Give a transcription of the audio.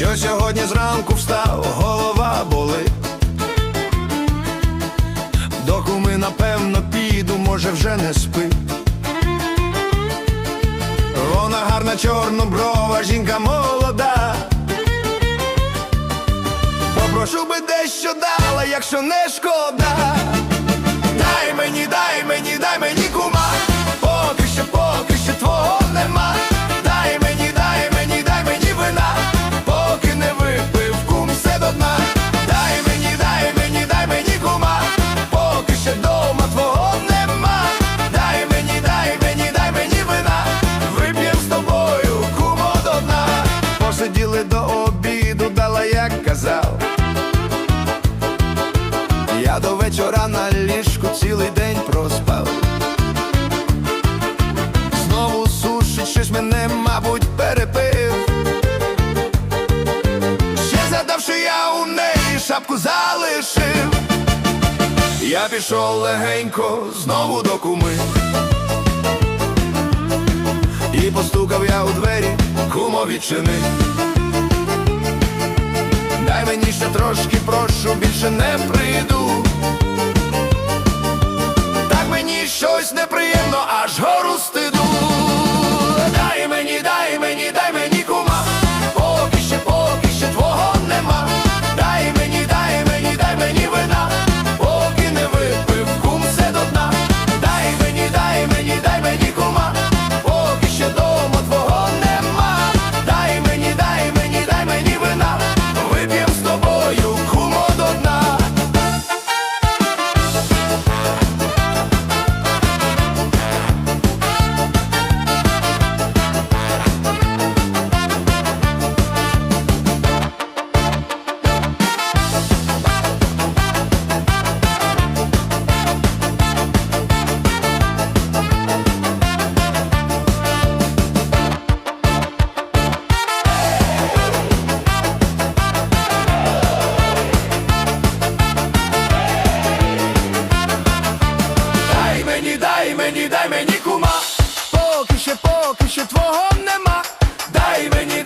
що сьогодні зранку встав, голова болить. До куми, напевно, піду, може, вже не спи. Вона гарна чорноброва, жінка молода. Попрошу би дещо дала, якщо не шкода. Дай мені, дай мені, дай мені. казав, я до вечора на ліжку цілий день проспав. Знову сушить, щось мене, мабуть, перепив. Ще задавши я у неї шапку залишив. Я пішов легенько знову до куми. І постукав я у двері, кумо відчини трошки прошу, більше не прийду. Так мені щось неприємно нема, дай мені.